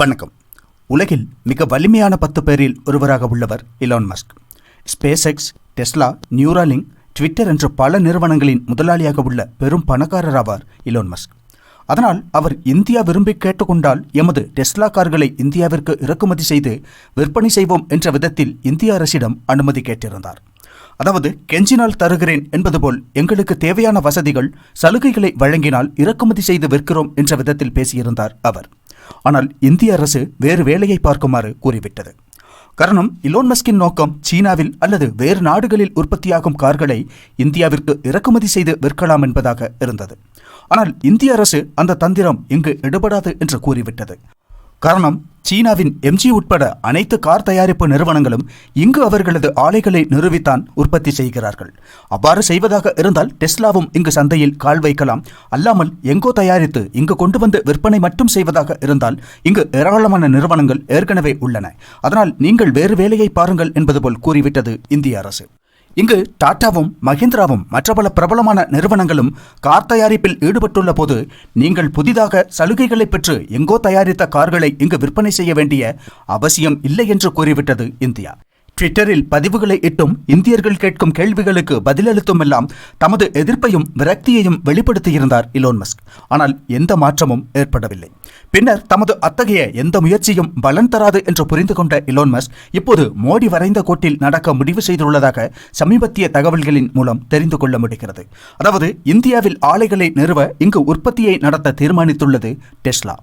வணக்கம். உலகில் மிக வலிமையான பத்து பேரில் ஒருவராக உள்ளவர் Elon Musk SpaceX Tesla Neuralink Twitter என்ற பல நிறுவனங்களின் முதலாளியாக உள்ள பெரும் பணக்காரர் ஆவார் இலான் மஸ்க் அதனால் அவர் இந்தியா விரும்பி கேட்டுக்கொண்டால் எமது டெஸ்லா கார்களை இந்தியாவிற்கு இறக்குமதி செய்து விற்பனை செய்வோம் என்ற விதத்தில் இந்திய அரசிடம் அனுமதி கேட்டிருந்தார். அதாவது கெஞ்சினால் தருகிறேன் என்பது போல் எங்களுக்கு தேவையான வசதிகள் சலுகைகளை வழங்கினால் இறக்குமதி செய்து விற்கிறோம் என்ற விதத்தில் பேசியிருந்தார் அவர். ஆனால் இந்திய அரசு வேறு வேலையை பார்க்குமாறு கூறிவிட்டது. காரணம் இலோன் மஸ்கின் நோக்கம் சீனாவில் அல்லது வேறு நாடுகளில் உற்பத்தியாகும் கார்களை இந்தியாவிற்கு இறக்குமதி செய்து விற்கலாம் என்பதாக இருந்தது. ஆனால் இந்திய அரசு அந்த தந்திரம் இங்கு எடுபடாது என்று கூறிவிட்டது. காரணம் சீனாவின் எம்ஜி உட்பட அனைத்து கார் தயாரிப்பு நிறுவனங்களும் இங்கு அவர்களது ஆலைகளை நிறுவித்தான் உற்பத்தி செய்கிறார்கள். அவ்வாறு செய்வதாக இருந்தால் டெஸ்லாவும் இங்கு சந்தையில் கால் வைக்கலாம். அல்லாமல் எங்கோ தயாரித்து இங்கு கொண்டு வந்து விற்பனை மட்டும் செய்வதாக இருந்தால் இங்கு ஏராளமான நிறுவனங்கள் ஏற்கனவே உள்ளன. அதனால் நீங்கள் வேறு வேலையை பாருங்கள் என்பது போல் கூறிவிட்டது இந்திய அரசு. இங்கு டாட்டாவும் மஹிந்திராவும் மற்ற பல பிரபலமான நிறுவனங்களும் கார் தயாரிப்பில் ஈடுபட்டுள்ள போது நீங்கள் புதிதாக சலுகைகளை பெற்று எங்கோ தயாரித்த கார்களை இங்கு விற்பனை செய்ய வேண்டிய அவசியம் இல்லை என்று கூறிவிட்டது இந்தியா. ட்விட்டரில் பதிவுகளை இட்டும் இந்தியர்கள் கேட்கும் கேள்விகளுக்கு பதிலளித்தும் எல்லாம் தமது எதிர்ப்பையும் விரக்தியையும் வெளிப்படுத்தியிருந்தார் இலோன் மஸ்க் ஆனால் எந்த மாற்றமும் ஏற்படவில்லை. பின்னர் தமது அத்தகைய எந்த முயற்சியும் பலன் தராது என்று புரிந்து கொண்ட இலோன் மஸ்க் இப்போது மோடி வரைந்த கோட்டில் நடக்க முடிவு செய்துள்ளதாக சமீபத்திய தகவல்களின் மூலம் தெரிந்து கொள்ள முடிகிறது. அதாவது இந்தியாவில் ஆலைகளை நிறுவ இங்கு உற்பத்தியை நடத்த தீர்மானித்துள்ளது டெஸ்லா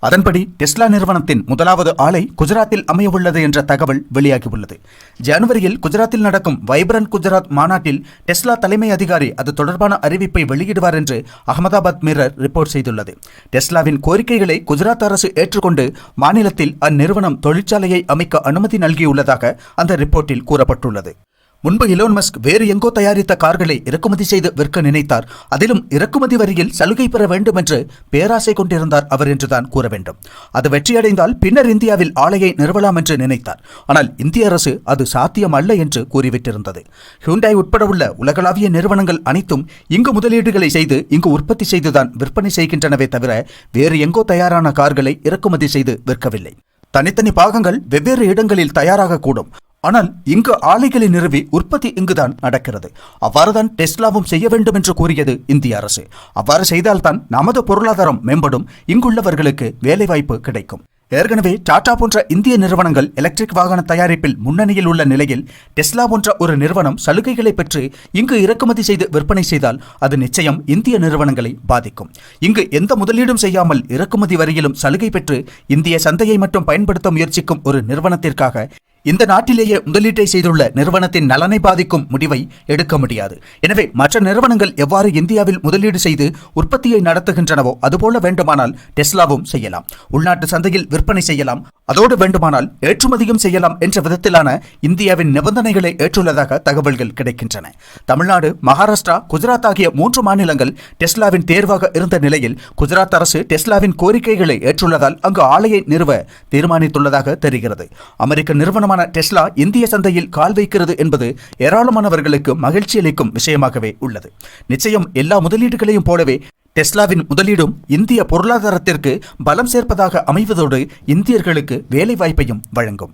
அதன்படி டெஸ்லா நிறுவனத்தின் முதலாவது ஆலை குஜராத்தில் அமையவுள்ளது என்ற தகவல் வெளியாகியுள்ளது. ஜனவரியில் குஜராத்தில் நடக்கும் வைப்ரண்ட் குஜராத் மாநாட்டில் டெஸ்லா தலைமை அதிகாரி அது தொடர்பான அறிவிப்பை வெளியிடுவார் என்று அகமதாபாத் மிரர் ரிப்போர்ட் செய்துள்ளது. டெஸ்லாவின் கோரிக்கைகளை குஜராத் அரசு ஏற்றுக்கொண்டு மாநிலத்தில் அந்நிறுவனம் தொழிற்சாலையை அமைக்க அனுமதி நல்கியுள்ளதாக அந்த ரிப்போர்ட்டில் கூறப்பட்டுள்ளது. முன்பு இலோன் மஸ்க் வேறு எங்கோ தயாரித்த கார்களை இறக்குமதி செய்து விற்க நினைத்தார். அதிலும் இறக்குமதி வரியில் சலுகை பெற வேண்டும் என்று பேராசை கொண்டிருந்தார் அவர் என்றுதான் கூற வேண்டும். அது வெற்றியடைந்தால் பின்னர் இந்தியாவில் ஆலையை நிறுவலாம் என்று நினைத்தார். ஆனால் இந்திய அரசு அது சாத்தியம் அல்ல என்று கூறிவிட்டிருந்தது. ஹியூண்டாய் உட்பட உள்ள உலகளாவிய நிறுவனங்கள் அனைத்தும் இங்கு முதலீடுகளை செய்து இங்கு உற்பத்தி செய்துதான் விற்பனை செய்கின்றனவே தவிர வேறு எங்கோ தயாரான கார்களை இறக்குமதி செய்து விற்கவில்லை. தனித்தனி பாகங்கள் வெவ்வேறு இடங்களில் தயாராக கூடும் ஆனால் இங்கு ஆலைகளை நிறுவி உற்பத்தி இங்குதான் நடக்கிறது. அவ்வாறுதான் டெஸ்லாவும் செய்ய வேண்டும் என்று கூறியது இந்திய அரசு. அவ்வாறு செய்தால்தான் நமது பொருளாதாரம் மேம்படும். இங்குள்ளவர்களுக்கு வேலைவாய்ப்பு கிடைக்கும். ஏற்கனவே டாடா போன்ற இந்திய நிறுவனங்கள் எலக்ட்ரிக் வாகன தயாரிப்பில் முன்னணியில் உள்ள நிலையில் டெஸ்லா போன்ற ஒரு நிறுவனம் சலுகைகளை பெற்று இங்கு இறக்குமதி செய்து விற்பனை செய்தால் அது நிச்சயம் இந்திய நிறுவனங்களை பாதிக்கும். இங்கு எந்த முதலீடும் செய்யாமல் இறக்குமதி வரியிலும் சலுகை பெற்று இந்திய சந்தையை மட்டும் பயன்படுத்த முயற்சிக்கும் ஒரு நிறுவனத்திற்காக இந்த நாட்டிலேயே முதலீட்டை செய்துள்ள நிறுவனத்தின் நலனை பாதிக்கும் முடிவை எடுக்க முடியாது. எனவே மற்ற நிறுவனங்கள் எவ்வாறு இந்தியாவில் முதலீடு செய்து உற்பத்தியை நடத்துகின்றனவோ அதுபோல வேண்டுமானால் டெஸ்லாவும் செய்யலாம். உள்நாட்டு சந்தையில் விற்பனை செய்யலாம். அதோடு வேண்டுமானால் ஏற்றுமதியும் செய்யலாம் என்ற விதத்திலான இந்தியாவின் நிபந்தனைகளை ஏற்றுள்ளதாக தகவல்கள் கிடைக்கின்றன. தமிழ்நாடு மகாராஷ்டிரா குஜராத் ஆகிய மூன்று மாநிலங்கள் டெஸ்லாவின் தேர்வாக இருந்த நிலையில் குஜராத் அரசு டெஸ்லாவின் கோரிக்கைகளை ஏற்றுள்ளதால் அங்கு ஆலையை நிறுவ தீர்மானித்துள்ளதாக தெரிகிறது. அமெரிக்க நிறுவனம் நிறுவனமான டெஸ்லா இந்திய சந்தையில் கால் வைக்கிறது என்பது ஏராளமானவர்களுக்கு மகிழ்ச்சி அளிக்கும் விஷயமாகவே உள்ளது. நிச்சயம் எல்லா முதலீடுகளையும் போலவே டெஸ்லாவின் முதலீடும் இந்திய பொருளாதாரத்திற்கு பலம் சேர்ப்பதாக அமைவதோடு இந்தியர்களுக்கு வேலைவாய்ப்பையும் வழங்கும்.